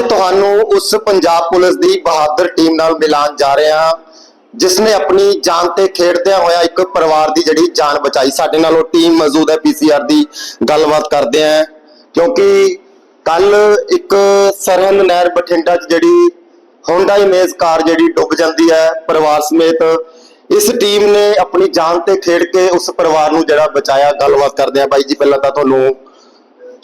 ਅੱਜ ਤੁਹਾਨੂੰ ਉਸ ਪੰਜਾਬ ਪੁਲਿਸ ਦੀ ਬਹਾਦਰ ਟੀਮ ਨਾਲ ਮਿਲਾਨ ਜਾ ਰਹੇ ਹਾਂ, ਜਿਸ ਨੇ ਆਪਣੀ ਜਾਨ ਤੇ ਖੇਡਦਿਆਂ ਹੋਇਆ ਇੱਕ ਪਰਿਵਾਰ ਦੀ ਜਿਹੜੀ ਜਾਨ ਬਚਾਈ। ਸਾਡੇ ਨਾਲ ਉਹ ਟੀਮ ਮੌਜੂਦ ਹੈ ਪੀਸੀਆਰ ਦੀ ਗੱਲਬਾਤ ਕਰਦੇ ਹਾਂ, ਕਿਉਂਕਿ ਕੱਲ ਇੱਕ ਸਰਹੰਦ ਨਹਿਰ ਬਠਿੰਡਾ 'ਚ ਜਿਹੜੀ ਹੋਂਡਾ ਇਮੇਜ ਕਾਰ ਜਿਹੜੀ ਡੁੱਬ ਜਾਂਦੀ ਹੈ ਪਰਿਵਾਰ ਸਮੇਤ, ਇਸ ਟੀਮ ਨੇ ਆਪਣੀ ਜਾਨ ਤੇ ਖੇਡ ਕੇ ਉਸ ਪਰਿਵਾਰ ਨੂੰ ਜਿਹੜਾ ਬਚਾਇਆ। ਗੱਲਬਾਤ ਕਰਦੇ ਹਾਂ। ਬਾਈ ਜੀ, ਪਹਿਲਾਂ ਤਾਂ ਤੁਹਾਨੂੰ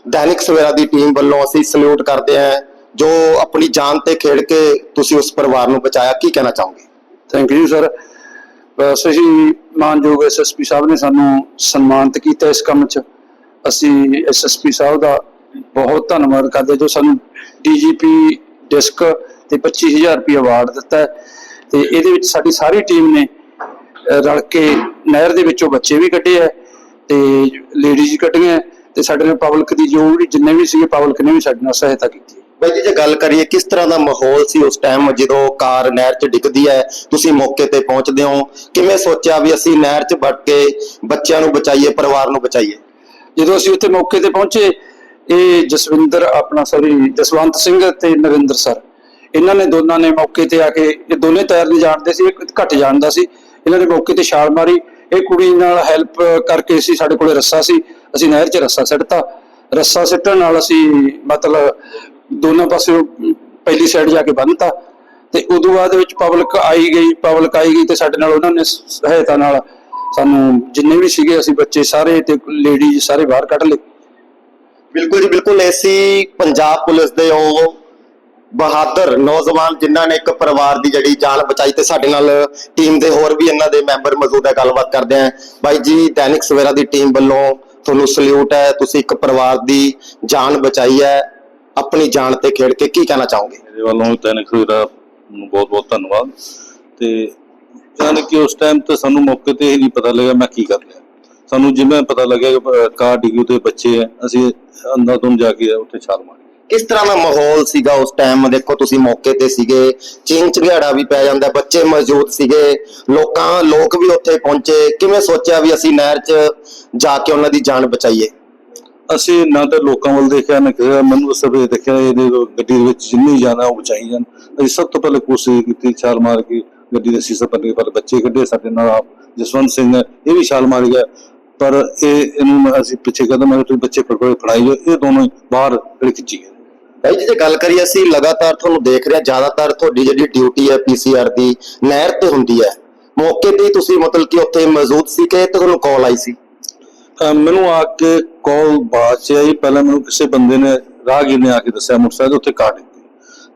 ਦੈਨਿਕ ਸਵੇਰਾ ਦੀ ਟੀਮ ਵੱਲੋਂ ਅਸੀਂ ਸਲੂਟ ਕਰਦੇ ਹਾਂ। ਜੋ ਆਪਣੀ ਜਾਨ ਤੇ ਖੇਡ ਕੇ ਤੁਸੀਂ ਉਸ ਪਰਿਵਾਰ ਨੂੰ ਬਚਾਇਆ, ਕੀ ਕਹਿਣਾ ਚਾਹੋਗੇ? ਥੈਂਕ ਯੂ ਸਰ ਬਸ ਅਸੀਂ ਮਾਨਯੋਗ ਐਸਐਸਪੀ ਸਾਹਿਬ ਨੇ ਸਾਨੂੰ ਸਨਮਾਨਿਤ ਕੀਤਾ ਇਸ ਕੰਮ 'ਚ। ਅਸੀਂ ਐਸਐਸਪੀ ਸਾਹਿਬ ਦਾ ਬਹੁਤ ਧੰਨਵਾਦ ਕਰਦੇ ਜੋ ਸਾਨੂੰ ਡੀਜੀਪੀ ਡਿਸਕ ਤੇ 25000 ਰੁਪਏ ਅਵਾਰਡ ਦਿੱਤਾ ਹੈ। ਤੇ ਇਹਦੇ ਵਿੱਚ ਸਾਡੀ ਸਾਰੀ ਟੀਮ ਨੇ ਰਲ ਕੇ ਨਹਿਰ ਦੇ ਵਿੱਚੋਂ ਬੱਚੇ ਵੀ ਕੱਢੇ ਹੈ ਤੇ ਲੇਡੀਜ਼ ਕੱਢੀਆਂ ਤੇ ਸਾਡੇ ਨਾਲ ਪਬਲਿਕ ਦੀ ਜੋ ਵੀ ਜਿੰਨੇ ਵੀ ਸੀਗੇ ਪਬਲਿਕ ਨੇ ਵੀ ਸਾਡੇ ਨਾਲ ਸਹਾਇਤਾ ਕੀਤੀ। ਬਾਈ ਜੀ, ਜੇ ਗੱਲ ਕਰੀਏ ਕਿਸ ਤਰ੍ਹਾਂ ਦਾ ਮਾਹੌਲ ਸੀ ਉਸ ਟਾਈਮ ਜਦੋਂ ਕਾਰ ਨਹਿਰ 'ਚ ਡਿੱਗਦੀ ਹੈ, ਤੁਸੀਂ ਮੌਕੇ ਤੇ ਪਹੁੰਚਦੇ ਹੋ, ਕਿਵੇਂ ਸੋਚਿਆ ਵੀ ਅਸੀਂ ਨਹਿਰ 'ਚ ਵੜ ਕੇ ਬੱਚਿਆਂ ਨੂੰ ਬਚਾਈਏ, ਪਰਿਵਾਰ ਨੂੰ ਬਚਾਈਏ? ਜਦੋਂ ਅਸੀਂ ਉੱਥੇ ਮੌਕੇ ਤੇ ਪਹੁੰਚੇ, ਇਹ ਜਸਵਿੰਦਰ, ਆਪਣਾ ਸੌਰੀ ਜਸਵੰਤ ਸਿੰਘ ਤੇ ਨਰਿੰਦਰ ਸਰ ਇਹਨਾਂ ਨੇ ਦੋਨਾਂ ਨੇ ਮੌਕੇ ਤੇ ਆ ਕੇ, ਇਹ ਦੋਨੇ ਤੈਰ ਨਹੀਂ ਜਾਣਦੇ ਸੀ, ਇੱਕ ਘੱਟ ਜਾਣਦਾ ਸੀ। ਇਹਨਾਂ ਨੇ ਮੌਕੇ ਤੇ ਛਾਲ ਮਾਰੀ। ਇਹ ਕੁੜੀ ਨਾਲ ਹੈਲਪ ਕਰਕੇ ਸੀ ਸਾਡੇ ਕੋਲੇ ਰੱਸਾ ਸੀ। ਅਸੀਂ ਨਹਿਰ 'ਚ ਰੱਸਾ ਸਿੱਟਤਾ। ਰੱਸਾ ਸਿੱਟਣ ਨਾਲ ਅਸੀਂ ਮਤਲਬ ਦੋਨਾਂ ਪਾਸੇ ਪਹਿਲੀ ਸਾਈਡ ਜਾ ਕੇ ਬੰਨਤਾ ਤੇ ਉਦੋਂ ਬਾਅਦ ਵਿੱਚ ਪਬਲਿਕ ਆਈ ਗਈ ਪਬਲਿਕ ਆਈ ਗਈ ਤੇ ਸਾਡੇ ਨਾਲ ਉਹਨਾਂ ਨੇ ਸਹਾਇਤਾ ਨਾਲ ਸਾਨੂੰ ਜਿੰਨੇ ਵੀ ਸੀਗੇ ਅਸੀਂ ਬੱਚੇ ਸਾਰੇ ਤੇ ਲੇਡੀਜ਼ ਸਾਰੇ ਬਾਹਰ ਕੱਢ ਲਏ। ਬਿਲਕੁਲ ਜੀ, ਬਿਲਕੁਲ ਐਸੀ ਪੰਜਾਬ ਪੁਲਿਸ ਦੇ ਉਹ ਬਹਾਦਰ ਨੌਜਵਾਨ ਜਿਨ੍ਹਾਂ ਨੇ ਇੱਕ ਪਰਿਵਾਰ ਦੀ ਜਿਹੜੀ ਜਾਨ ਬਚਾਈ ਤੇ ਸਾਡੇ ਨਾਲ ਟੀਮ ਦੇ ਹੋਰ ਵੀ ਇਹਨਾਂ ਦੇ ਮੈਂਬਰ ਮੌਜੂਦ ਹੈ, ਗੱਲਬਾਤ ਕਰਦੇ ਆਂ ਬਾਈ ਜੀ, ਦੈਨਿਕ ਸਵੇਰਾ ਦੀ ਟੀਮ ਵੱਲੋਂ ਤੁਹਾਨੂੰ ਸਲੂਟ ਹੈ, ਤੁਸੀਂ ਇੱਕ ਪਰਿਵਾਰ ਦੀ ਜਾਨ ਬਚਾਈ ਹੈ। ਆਪਣੀ ਜਾਨ ਤੇ ਖੇਡ ਕੇ ਕੀ ਕਹਿਣਾ ਚਾਹੋਗੇ? ਮੇਰੇ ਵੱਲੋਂ ਵੀ ਤੈਨਿਕ ਸਵੇਰਾ ਨੂੰ ਬਹੁਤ ਬਹੁਤ ਧੰਨਵਾਦ। ਤੇ ਯਾਨੀ ਕਿ ਉਸ ਟਾਈਮ ਤੇ ਸਾਨੂੰ ਮੌਕੇ ਤੇ ਇਹ ਨਹੀਂ ਪਤਾ ਲੱਗਾ ਮੈਂ ਕੀ ਕਰ ਲਿਆ ਸਾਨੂੰ ਜਿਵੇਂ ਪਤਾ ਲੱਗਿਆ ਕਿ ਕਾਰ ਡਿੱਗੀ ਤੇ ਬੱਚੇ ਹੈ ਅਸੀਂ ਅੰਦਰ ਤੋਂ ਜਾ ਕੇ ਉੱਥੇ ਛਾਲ ਮਾਰੀ। ਕਿਸ ਤਰ੍ਹਾਂ ਦਾ ਮਾਹੌਲ ਸੀਗਾ ਉਸ ਟਾਈਮ ਦੇਖੋ ਤੁਸੀਂ ਮੌਕੇ ਤੇ ਸੀਗੇ ਚਿੰਗ ਚਿਹੜਾ ਵੀ ਪੈ ਜਾਂਦਾ ਬੱਚੇ ਮੌਜੂਦ ਸੀਗੇ ਲੋਕਾਂ ਲੋਕ ਵੀ ਉੱਥੇ ਪਹੁੰਚੇ। ਕਿਵੇਂ ਸੋਚਿਆ ਵੀ ਅਸੀਂ ਨਹਿਰ 'ਚ ਜਾ ਕੇ ਉਹਨਾਂ ਦੀ ਜਾਨ ਬਚਾਈਏ? ਅਸੀਂ ਨਾ ਤਾਂ ਲੋਕਾਂ ਵੱਲ ਦੇਖਿਆ ਨਾ ਕਿਹਾ ਮੈਨੂੰ ਸਭ ਦੇਖਿਆ ਇਹਦੇ ਗੱਡੀ ਦੇ ਵਿੱਚ ਜਿੰਨੀ ਜਾਣਾ ਉਹ ਬਚਾਈ ਜਾਣ। ਅਸੀਂ ਸਭ ਤੋਂ ਪਹਿਲੇ ਕੋਸ਼ਿਸ਼ ਕੀਤੀ ਛਾਲ ਮਾਰ ਕੇ ਗੱਡੀ ਦੇ ਸੀਸੇ ਪੱਟੇ ਪਰ ਬੱਚੇ ਕੱਢੇ ਸਾਡੇ ਨਾਲ ਆਪ ਜਸਵੰਤ ਸਿੰਘ ਹੈ, ਇਹ ਵੀ ਛਾਲ ਮਾਰ ਗਿਆ। ਪਰ ਇਹ ਇਹਨੂੰ ਅਸੀਂ ਪਿੱਛੇ ਕਹਿੰਦਾ ਮੈਂ ਤੁਸੀਂ ਬੱਚੇ ਫੜੋ ਫੜਾਈ ਜਾਓ ਇਹ ਦੋਨੋਂ ਹੀ ਬਾਹਰ ਖਿੱਚੀ ਗਏ। ਭਾਈ ਜੀ ਜੇ ਗੱਲ ਕਰੀਏ ਅਸੀਂ ਲਗਾਤਾਰ ਤੁਹਾਨੂੰ ਦੇਖ ਰਹੇ ਹਾਂ ਜ਼ਿਆਦਾਤਰ ਤੁਹਾਡੀ ਜਿਹੜੀ ਡਿਊਟੀ ਹੈ ਪੀਸੀਆਰ ਦੀ ਨਹਿਰ ਤੇ ਹੁੰਦੀ ਹੈ। ਮੌਕੇ ਤੇ ਤੁਸੀਂ ਮਤਲਬ ਕਿ ਉੱਥੇ ਮੌਜੂਦ ਸੀ ਕਿ ਤੁਹਾਨੂੰ ਕਾਲ ਆਈ ਸੀ? ਮੈਨੂੰ ਆ ਕੇ ਕਾਲ ਬਾਅਦ ਚ ਆਈ। ਪਹਿਲਾਂ ਮੈਨੂੰ ਕਿਸੇ ਬੰਦੇ ਨੇ ਰਾਹਗੀਰ ਨੇ ਆ ਕੇ ਦੱਸਿਆ ਮੋਟਰਸਾਈਕਲ ਉੱਥੇ ਕਾਰ ਦਿੱਤੀ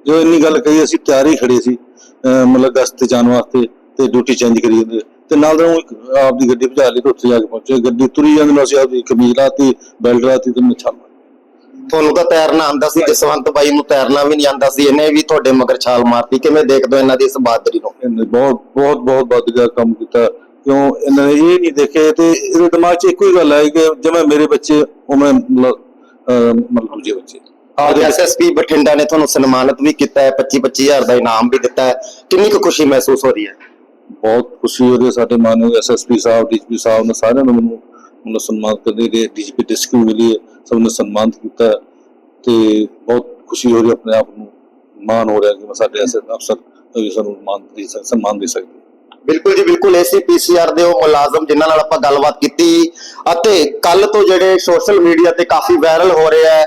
ਜੋ ਇੰਨੀ ਗੱਲ ਕਹੀ ਅਸੀਂ ਤਿਆਰ ਹੀ ਖੜੇ ਸੀ ਮਤਲਬ ਗਸਤ ਤੇ ਜਾਣ ਵਾਸਤੇ ਤੇ ਡਿਊਟੀ ਚੇਂਜ ਕਰੀ ਜਾਂਦੇ। ਤੇ ਨਾਲ ਦੇ ਇੱਕ ਆਪਦੀ ਗੱਡੀ ਭਜਾ ਲਈ ਤੇ ਉੱਥੇ ਜਾ ਕੇ ਪਹੁੰਚੇ। ਗੱਡੀ ਤੁਰੀ ਜਾਂਦੀ ਨੂੰ ਅਸੀਂ ਆਪਦੀ ਕਮੀਜ਼ ਲਾਤੀ ਬੈਲਟ ਲਾਤੀ ਤੇ ਮੈਂ ਛਾਲ ਤੁਹਾਨੂੰ ਤਾਂ ਤੈਰਨਾ ਆਂਦਾ ਸੀ ਜਸਵੰਤ ਬਾਈ ਨੂੰ ਤੈਰਨਾ ਵੀ ਨਹੀਂ ਆਂਦਾ ਸੀ। ਇਹਨੇ ਵੀ ਤੁਹਾਡੇ ਮਗਰ ਛਾਲ ਮਾਰਤੀ। ਕਿਵੇਂ ਦੇਖਦੇ ਹੋ ਇਹਨਾਂ ਦੀ ਇਸ ਬਹਾਦਰੀ ਨੂੰ? ਬਹੁਤ ਬਹੁਤ ਬਹੁਤ ਵਧੀਆ ਕੰਮ ਕੀਤਾ। ਕਿਉਂ? ਇਹਨਾਂ ਨੇ ਇਹ ਨਹੀਂ ਦੇਖੇ ਤੇ ਇਹਦੇ ਦਿਮਾਗ 'ਚ ਇੱਕੋ ਹੀ ਗੱਲ ਆਈ ਕਿ ਜਿਵੇਂ ਮੇਰੇ ਬੱਚੇ ਉਵੇਂ ਮਤਲਬ ਦੂਜੇ ਬੱਚੇ। ਅੱਜ ਐਸਐਸਪੀ ਬਠਿੰਡਾ ਨੇ ਤੁਹਾਨੂੰ ਸਨਮਾਨਿਤ ਵੀ ਕੀਤਾ ਹੈ 25 25000 ਦਾ ਇਨਾਮ ਵੀ ਦਿੱਤਾ ਹੈ। ਕਿੰਨੀ ਕੁ ਖੁਸ਼ੀ ਮਹਿਸੂਸ ਹੋ ਰਹੀ ਹੈ? ਬਹੁਤ ਖੁਸ਼ੀ ਹੋ ਰਹੀ ਹੈ ਸਾਡੇ ਮਾਨਯੋਗ ਐਸਐਸਪੀ ਸਾਹਿਬ ਡੀਜੀਪੀ ਸਾਹਿਬ ਨੇ ਸਾਰਿਆਂ ਨੇ ਮੈਨੂੰ ਮੈਨੂੰ ਸਨਮਾਨ ਕਰਦੇ ਰਹੇ। ਡੀਜੀਪੀ ਡਿਸਕ ਮਿਲੀ ਹੈ ਸਭ ਨੇ ਸਨਮਾਨਿਤ ਕੀਤਾ ਤੇ ਬਹੁਤ ਖੁਸ਼ੀ ਹੋ ਰਹੀ ਆਪਣੇ ਆਪ ਨੂੰ ਮਾਣ ਹੋ ਰਿਹਾ ਕਿ ਸਾਡੇ ਐਸੇ ਅਫਸਰ ਵੀ ਸਾਨੂੰ ਮਾਨ ਦੇ ਸਨਮਾਨ ਦੇ ਸਕਦੇ ਬਿਲਕੁਲ ਜੀ, ਬਿਲਕੁਲ ਐਸੀ ਪੀਸੀਆਰ ਦੇ ਉਹ ਮੁਲਾਜ਼ਮ ਜਿਨ੍ਹਾਂ ਨਾਲ ਆਪਾਂ ਗੱਲਬਾਤ ਕੀਤੀ ਅਤੇ ਕੱਲ ਤੋਂ ਜਿਹੜੇ ਸੋਸ਼ਲ ਮੀਡੀਆ ਤੇ ਕਾਫੀ ਵਾਇਰਲ ਹੋ ਰਿਹਾ ਹੈ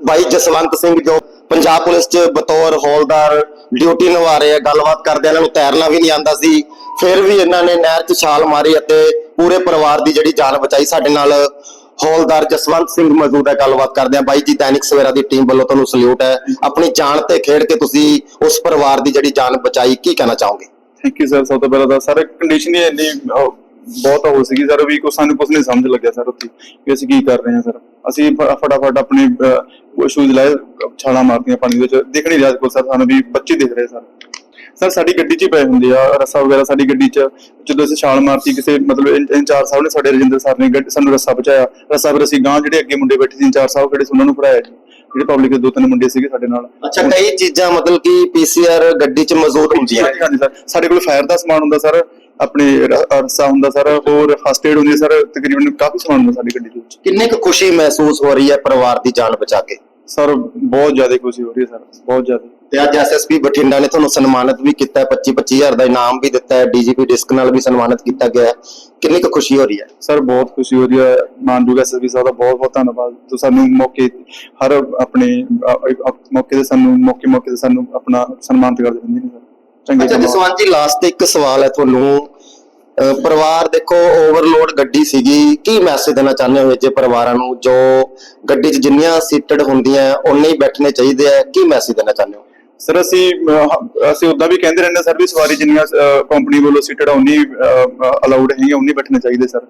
ਬਾਈ ਜਸਵੰਤ ਸਿੰਘ ਜੋ ਪੰਜਾਬ ਪੁਲਿਸ 'ਚ ਬਤੌਰ ਹੌਲਦਾਰ ਡਿਊਟੀ ਨਿਭਾ ਰਹੇ ਆ, ਗੱਲਬਾਤ ਕਰਦੇ ਇਹਨਾਂ ਨੂੰ ਤੈਰਨਾ ਵੀ ਨਹੀਂ ਆਂਦਾ ਸੀ, ਫਿਰ ਵੀ ਇਹਨਾਂ ਨੇ ਨਹਿਰ 'ਚ ਛਾਲ ਮਾਰੀ ਅਤੇ ਪੂਰੇ ਪਰਿਵਾਰ ਦੀ ਜਿਹੜੀ ਜਾਨ ਬਚਾਈ ਸਾਡੇ ਨਾਲ ਹੌਲਦਾਰ ਜਸਵੰਤ ਸਿੰਘ ਮੌਜੂਦ ਹੈ, ਗੱਲਬਾਤ ਕਰਦੇ ਆ। ਬਾਈ ਜੀ, ਦੈਨਿਕ ਸਵੇਰਾ ਦੀ ਟੀਮ ਵੱਲੋਂ ਤੁਹਾਨੂੰ ਸਲੂਟ ਹੈ, ਆਪਣੀ ਜਾਨ ਤੇ ਖੇਡ ਕੇ ਤੁਸੀਂ ਉਸ ਪਰਿਵਾਰ ਦੀ ਜਿਹੜੀ ਜਾਨ ਬਚਾਈ, ਕੀ ਕਹਿਣਾ ਚਾਹੋਗੇ? ਥੈਂਕ ਯੂ ਸਰ ਸਭ ਤੋਂ ਪਹਿਲਾਂ ਤਾਂ ਸਰ ਕੰਡੀਸ਼ਨ ਹੀ ਇੰਨੀ ਬਹੁਤ ਹੋ ਸੀਗੀ ਸਰ ਵੀ ਕੁਛ ਸਾਨੂੰ ਕੁਛ ਨਹੀਂ ਸਮਝ ਲੱਗਿਆ ਸਰ ਉੱਥੇ ਕਿ ਅਸੀਂ ਕੀ ਕਰ ਰਹੇ ਹਾਂ ਸਰ। ਅਸੀਂ ਫਟਾਫਟ ਆਪਣੇ ਸ਼ੂਜ਼ ਲਾਏ, ਛਾਲਾਂ ਮਾਰਦੀਆਂ ਪਾਣੀ ਵਿੱਚ। ਦਿਖ ਨਹੀਂ ਰਿਹਾ ਕੋਲ ਸਰ, ਸਾਨੂੰ ਵੀ ਬੱਚੇ ਦਿਖ ਰਹੇ ਸਰ। ਸਰ ਸਾਡੀ ਗੱਡੀ 'ਚ ਹੀ ਪਏ ਹੁੰਦੇ ਆ, ਰੱਸਾ ਵਗੈਰਾ ਸਾਡੀ ਗੱਡੀ 'ਚ। ਜਦੋਂ ਅਸੀਂ ਛਾਲ ਮਾਰਤੀ, ਕਿਸੇ ਮਤਲਬ ਇਨ- ਇੰਚਾਰਜ ਸਾਹਿਬ ਨੇ ਸਾਡੇ ਰਜਿੰਦਰ ਸਰ ਨੇ ਸਾਨੂੰ ਰੱਸਾ ਬਚਾਇਆ ਰੱਸਾ ਫਿਰ ਅਸੀਂ ਗਾਂ ਜਿਹੜੇ ਅੱਗੇ ਮੁੰਡੇ ਬੈਠੇ ਸੀ, ਇੰਚਾਰਜ ਸਾਹਿਬ ਕਿਹੜੇ ਸੀ, ਉਹਨਾਂ ਨੂੰ ਫੜਾਇਆ ਜੀ। ਜਿਹੜੇ ਪਬਲਿਕ ਦੇ ਦੋ ਤਿੰਨ ਮੁੰਡੇ ਸੀਗੇ ਸਾਡੇ ਨਾਲ। ਅੱਛਾ ਕਈ ਚੀਜ਼ਾਂ ਮਤਲਬ ਕਿ ਪੀਸੀਆਰ ਗੱਡੀ 'ਚ ਮੌਜੂਦ ਹੁੰਦੀਆਂ ਹਾਂਜੀ ਹਾਂਜੀ ਸਰ। ਸਾਡੇ ਕੋਲ ਫਾਇਰ ਦਾ ਸਮਾਨ ਹੁੰਦਾ ਸਰ। ਆਪਣੇ ਰੱਸਾ ਹੁੰਦਾ ਸਰ। ਹੋਰ ਫਸਟ ਏਡ ਹੁੰਦੀ ਸਰ। ਤਕਰੀਬਨ ਕਾਫੀ ਸਮਾਨ ਹੁੰਦਾ ਸਾਡੀ ਗੱਡੀ ਦੇ ਵਿੱਚ ਕਿੰਨੀ ਕੁ ਖੁਸ਼ੀ ਮਹਿਸੂਸ ਹੋ ਰਹੀ ਹੈ ਪਰਿਵਾਰ ਦੀ ਜਾਨ ਬਚਾ ਕੇ? ਸਰ ਬਹੁਤ ਜ਼ਿਆਦਾ ਖੁਸ਼ੀ ਹੋ ਰਹੀ ਹੈ ਸਰ। ਬਹੁਤ ਜ਼ਿਆਦਾ। ਤੇ ਅੱਜ ਐਸਐਸਪੀ ਬਠਿੰਡਾ ਨੇ ਤੁਹਾਨੂੰ ਸਨਮਾਨਿਤ ਵੀ ਕੀਤਾ ਹੈ 25 25000 ਦਾ ਇਨਾਮ ਵੀ ਦਿੱਤਾ ਹੈ ਡੀਜੀਪੀ ਡਿਸਕ ਨਾਲ ਵੀ ਸਨਮਾਨਿਤ ਕੀਤਾ ਗਿਆ ਹੈ। ਕਿੰਨੀ ਕੁ ਖੁਸ਼ੀ ਹੋ ਰਹੀ ਹੈ? ਸਰ ਬਹੁਤ ਖੁਸ਼ੀ ਹੋ ਰਹੀ ਹੈ। ਮਾਨਯੋਗ ਐਸਐਸਪੀ ਸਾਹਿਬ ਦਾ ਬਹੁਤ ਬਹੁਤ ਧੰਨਵਾਦ। ਜੋ ਸਾਨੂੰ ਮੌਕੇ ਹਰ ਆਪਣੇ ਅ, ਅ, ਮੌਕੇ ਤੇ ਸਾਨੂੰ ਮੌਕੇ ਮੌਕੇ ਤੇ ਸਾਨੂੰ ਆਪਣਾ ਸਨਮਾਨਿਤ ਕਰਦੇ ਰਹਿੰਦੇ ਨੇ ਸਰ। ਚੰਗੇ ਅੱਛਾ ਜਸਵੰਤ ਜੀ ਲਾਸਟ ਤੇ ਇੱਕ ਸਵਾਲ ਹੈ ਤੁਹਾਨੂੰ। ਅਹ ਪਰਿਵਾਰ ਦੇਖੋ ਓਵਰਲੋਡ ਗੱਡੀ ਸੀਗੀ। ਕੀ ਮੈਸੇਜ ਦੇਣਾ ਚਾਹੁੰਦੇ ਹੋ ਜੇ ਪਰਿਵਾਰਾਂ ਨੂੰ ਜੋ ਗੱਡੀ 'ਚ ਜਿੰਨੀਆਂ ਸੀਟਡ ਹੁੰਦੀਆਂ ਉਨੇ ਹੀ ਬੈਠਣੇ ਚਾਹੀਦੇ ਆ? ਕੀ ਮੈਸੇਜ ਦੇਣਾ ਚਾਹੁੰਦੇ ਹੋ? ਸਰ, ਅਸੀਂ ਅਸੀਂ ਉਦਾਂ ਵੀ ਕਹਿੰਦੇ ਰਹਿੰਦੇ ਸਰ, ਵੀ ਸਵਾਰੀ ਜਿੰਨੀਆਂ ਕੰਪਨੀ ਵੱਲੋਂ ਸੀਟਡ ਉਨੀ ਅਲਾਉਡ ਹੈਗੀਆਂ ਉਨੀ ਬੈਠਣੇ ਚਾਹੀਦੇ, ਸਰ।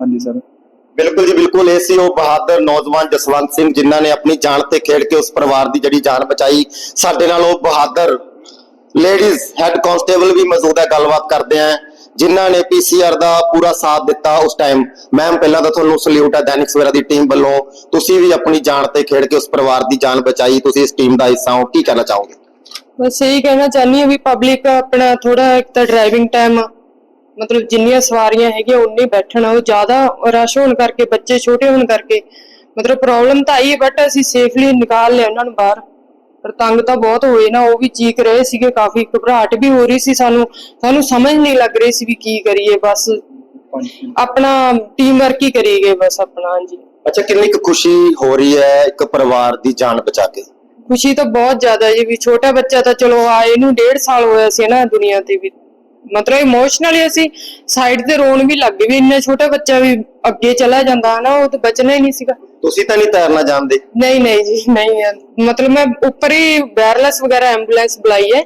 ਹਾਂਜੀ, ਸਰ। ਬਿਲਕੁਲ ਜੀ, ਬਿਲਕੁਲ। ਇਹ ਸੀ ਉਹ ਬਹਾਦਰ ਨੌਜਵਾਨ ਜਸਵੰਤ ਸਿੰਘ, ਜਿਨ੍ਹਾਂ ਨੇ ਆਪਣੀ ਜਾਨ ਤੇ ਖੇਡ ਕੇ ਉਸ ਪਰਿਵਾਰ ਦੀ ਜਿਹੜੀ ਜਾਨ ਬਚਾਈ। ਸਾਡੇ ਨਾਲ ਉਹ ਬਹਾਦਰ ਲੇਡੀਜ਼ ਹੈੱਡ ਕਾਂਸਟੇਬਲ ਵੀ ਮੌਜੂਦ ਹੈ, ਗੱਲਬਾਤ ਕਰਦੇ ਆਂ। ਜਿਨ੍ਹਾਂ ਨੇ ਪੀਸੀਆਰ ਦਾ ਪੂਰਾ ਸਾਥ ਦਿੱਤਾ ਉਸ ਟਾਈਮ ਮੈਮ ਪਹਿਲਾਂ ਤਾਂ ਤੁਹਾਨੂੰ ਸਲੂਟ ਹੈ ਦੈਨਿਕ ਸਵੇਰਾ ਦੀ ਟੀਮ ਵੱਲੋਂ। ਤੁਸੀਂ ਵੀ ਆਪਣੀ ਜਾਨ ਤੇ ਖੇਡ ਕੇ ਉਸ ਪਰਿਵਾਰ ਦੀ ਜਾਨ ਬਚਾਈ। ਤੁਸੀਂ ਇਸ ਟੀਮ ਦਾ ਹਿੱਸਾ ਹੋ। ਕੀ ਕਹਿਣਾ ਚਾਹੋਗੇ? ਬਸ ਇਹੀ ਕਹਿਣਾ ਚਾਹੁੰਦੀ ਹਾਂ ਵੀ ਪਬਲਿਕ ਆਪਣਾ ਥੋੜਾ ਇੱਕ ਤਾਂ ਡਰਾਈਵਿੰਗ ਟਾਈਮ ਮਤਲਬ ਜਿੰਨੀਆਂ ਸਵਾਰੀਆਂ ਹੈਗੀਆਂ ਉਨੀ ਬੈਠਣ ਉਹ ਜ਼ਿਆਦਾ ਰਸ਼ ਹੋਣ ਕਰਕੇ, ਬੱਚੇ ਛੋਟੇ ਹੋਣ ਕਰਕੇ। ਮਤਲਬ ਪ੍ਰੋਬਲਮ ਤਾਂ ਆਈ ਹੈ ਬਟ ਅਸੀਂ ਸੇਫਲੀ ਨਿਕਾਲ ਲਿਆ ਉਹਨਾਂ ਨੂੰ ਬਾਹਰ। ਪਰ ਤੰਗ ਤਾਂ ਬਹੁਤ ਹੋਏ ਨਾ ਉਹ ਵੀ ਚੀਕ ਰਹੇ ਸੀਗੇ ਕਾਫੀ ਘਬਰਾਹਟ ਵੀ ਹੋ ਰਹੀ ਸੀ ਸਾਨੂੰ ਸਾਨੂੰ ਸਮਝ ਨਹੀਂ ਲੱਗ ਰਹੀ ਸੀ ਵੀ ਕੀ ਕਰੀਏ ਬਸ। ਆਪਣਾ ਟੀਮ ਵਰਕ ਹੀ ਕਰੀ ਗਏ ਬਸ ਆਪਣਾ ਹਾਂਜੀ। ਅੱਛਾ ਕਿੰਨੀ ਕੁ ਖੁਸ਼ੀ ਹੋ ਰਹੀ ਹੈ ਇੱਕ ਪਰਿਵਾਰ ਦੀ ਜਾਨ ਬਚਾ ਕੇ? ਖੁਸ਼ੀ ਤਾਂ ਬਹੁਤ ਜ਼ਿਆਦਾ ਜੀ ਵੀ ਛੋਟਾ ਬੱਚਾ ਤਾਂ ਚਲੋ ਆਏ ਨੂੰ ਡੇਢ ਸਾਲ ਹੋਇਆ ਸੀ ਨਾ ਦੁਨੀਆ ਤੇ ਵੀ। ਮਤਲਬ ਇਮੋਸ਼ਨਲੀ ਅਸੀਂ ਸਾਈਡ ਤੇ ਰੋਣ ਵੀ ਲੱਗ ਗਏ ਵੀ ਇੰਨਾ ਛੋਟਾ ਬੱਚਾ ਵੀ ਅੱਗੇ ਚਲਾ ਜਾਂਦਾ ਨਾ ਉਹ ਤਾਂ ਬਚਣਾ ਹੀ ਨਹੀਂ ਸੀਗਾ। ਤੁਸੀਂ ਤਾਂ ਨਹੀਂ ਤੈਰਨਾ ਜਾਣਦੇ? ਨਹੀਂ ਨਹੀਂ ਜੀ ਨਹੀਂ ਯਾਰ। ਮਤਲਬ ਮੈਂ ਉੱਪਰ ਹੀ ਵਾਇਰਲੈਸ ਵਗੈਰਾ ਐਂਬੂਲੈਂਸ ਬੁਲਾਈ ਹੈ।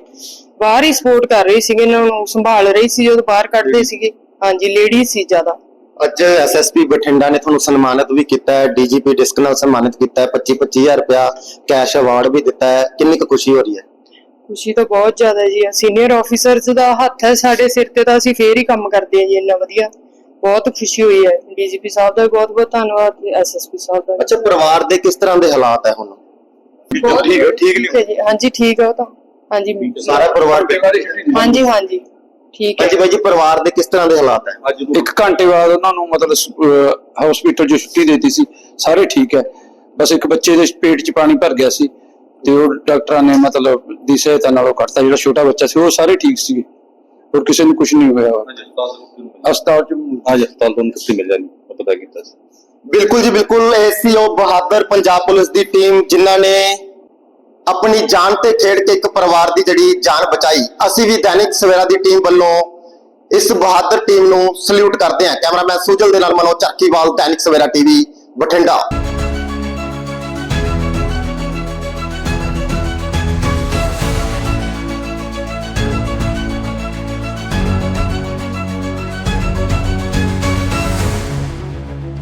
ਬਾਹਰ ਹੀ ਸਪੋਰਟ ਕਰ ਰਹੀ ਸੀਗੀ ਇਹਨਾਂ ਨੂੰ ਸੰਭਾਲ ਰਹੀ ਸੀ ਜਦੋਂ ਬਾਹਰ ਕੱਢਦੇ ਸੀਗੇ। ਹਾਂਜੀ ਲੇਡੀ ਸੀ ਜ਼ਿਆਦਾ। ਅੱਜ ਐਸਐਸਪੀ ਬਠਿੰਡਾ ਨੇ ਤੁਹਾਨੂੰ ਸਨਮਾਨਿਤ ਵੀ ਕੀਤਾ ਹੈ ਡੀਜੀਪੀ ਡਿਸਕ ਨਾਲ ਸਨਮਾਨਿਤ ਕੀਤਾ ਹੈ 25 25000 ਰੁਪਇਆ ਕੈਸ਼ ਅਵਾਰਡ ਵੀ ਦਿੱਤਾ ਹੈ। ਕਿੰਨੀ ਕੁ ਖੁਸ਼ੀ ਹੋ ਰਹੀ ਹੈ? ਖੁਸ਼ੀ ਤਾਂ ਬਹੁਤ ਜ਼ਿਆਦਾ ਜੀ। ਸੀਨੀਅਰ ਆਫੀਸਰਸ ਦਾ ਹੱਥ ਹੈ ਸਾਡੇ ਸਿਰ ਤੇ ਤਾਂ ਅਸੀਂ ਫੇਰ ਹੀ ਕੰਮ ਕਰਦੇ ਹਾਂ ਜੀ ਇੰਨਾ ਵਧੀਆ। ਬਹੁਤ ਖੁਸ਼ੀ ਹੋਈ ਹੈ। ਡੀਜੀਪੀ ਸਾਹਿਬ ਦਾ ਬਹੁਤ ਬਹੁਤ ਧੰਨਵਾਦ ਐਸਐਸਪੀ ਸਾਹਿਬ ਦਾ। ਅੱਛਾ ਪਰਿਵਾਰ ਦੇ ਕਿਸ ਤਰ੍ਹਾਂ ਦੇ ਹਾਲਾਤ ਹੈ ਹੁਣ? ਬਹੁਤ ਠੀਕ ਠੀਕ ਨਹੀਂ ਹੈ ਜੀ। ਹਾਂਜੀ ਠੀਕ ਹੈ ਉਹ ਤਾਂ। ਹਾਂਜੀ। ਸਾਰਾ ਪਰਿਵਾਰ ਹਾਂਜੀ ਹਾਂਜੀ। ਠੀਕ ਹੈ। ਹਾਂਜੀ ਬਾਈ ਜੀ ਪਰਿਵਾਰ ਦੇ ਕਿਸ ਤਰ੍ਹਾਂ ਦੇ ਹਾਲਾਤ ਹੈ? ਇੱਕ ਘੰਟੇ ਬਾਅਦ ਉਹਨਾਂ ਨੂੰ ਮਤਲਬ ਹਸਪੀਟਲ 'ਚ ਛੁੱਟੀ ਦੇ ਦਿੱਤੀ ਸੀ। ਸਾਰੇ ਠੀਕ ਹੈ। ਬਸ ਇੱਕ ਬੱਚੇ ਦੇ ਪੇਟ 'ਚ ਪਾਣੀ ਭਰ ਗਿਆ ਸੀ। ਤੇ ਉਹ ਡਾਕਟਰਾਂ ਨੇ ਮਤਲਬ ਦੀ ਸਹਾਇਤਾ ਨਾਲ ਉਹ ਜਿਹੜਾ ਛੋਟਾ ਬੱਚਾ ਸੀ ਉਹ ਸਾਰੇ ਠੀਕ ਸੀਗੇ। ਹੋਰ ਕਿਸੇ ਨੂੰ ਕੁਝ ਨਹੀਂ ਹੋਇਆ। ਹਸਪਤਾਲ 'ਚ ਹਸਪਤਾਲ ਤੋਂ ਛੁੱਟੀ ਮਿਲ ਜਾਣੀ ਪਤਾ ਕੀਤਾ ਸੀ। ਬਿਲਕੁਲ ਜੀ ਬਿਲਕੁਲ। ਸੀ ਉਹ ਬਹਾਦਰ ਪੰਜਾਬ ਪੁਲਿਸ ਦੀ ਟੀਮ ਜਿਨ੍ਹਾਂ ਨੇ ਆਪਣੀ ਜਾਨ ਤੇ ਖੇਡ ਕੇ ਇੱਕ ਪਰਿਵਾਰ ਦੀ ਜਿਹੜੀ ਜਾਨ ਬਚਾਈ। ਅਸੀਂ ਵੀ ਦੈਨਿਕ ਸਵੇਰਾ ਦੀ ਟੀਮ ਵੱਲੋਂ ਇਸ ਬਹਾਦਰ ਟੀਮ ਨੂੰ ਸਲੂਟ ਕਰਦੇ ਹਾਂ। ਕੈਮਰਾਮੈਨ ਸੁਜਲ ਦੇ ਨਾਲ ਮਨੋਜ ਚੱਕੀਵਾਲ ਦੈਨਿਕ ਸਵੇਰਾ ਟੀਵੀ ਬਠਿੰਡਾ।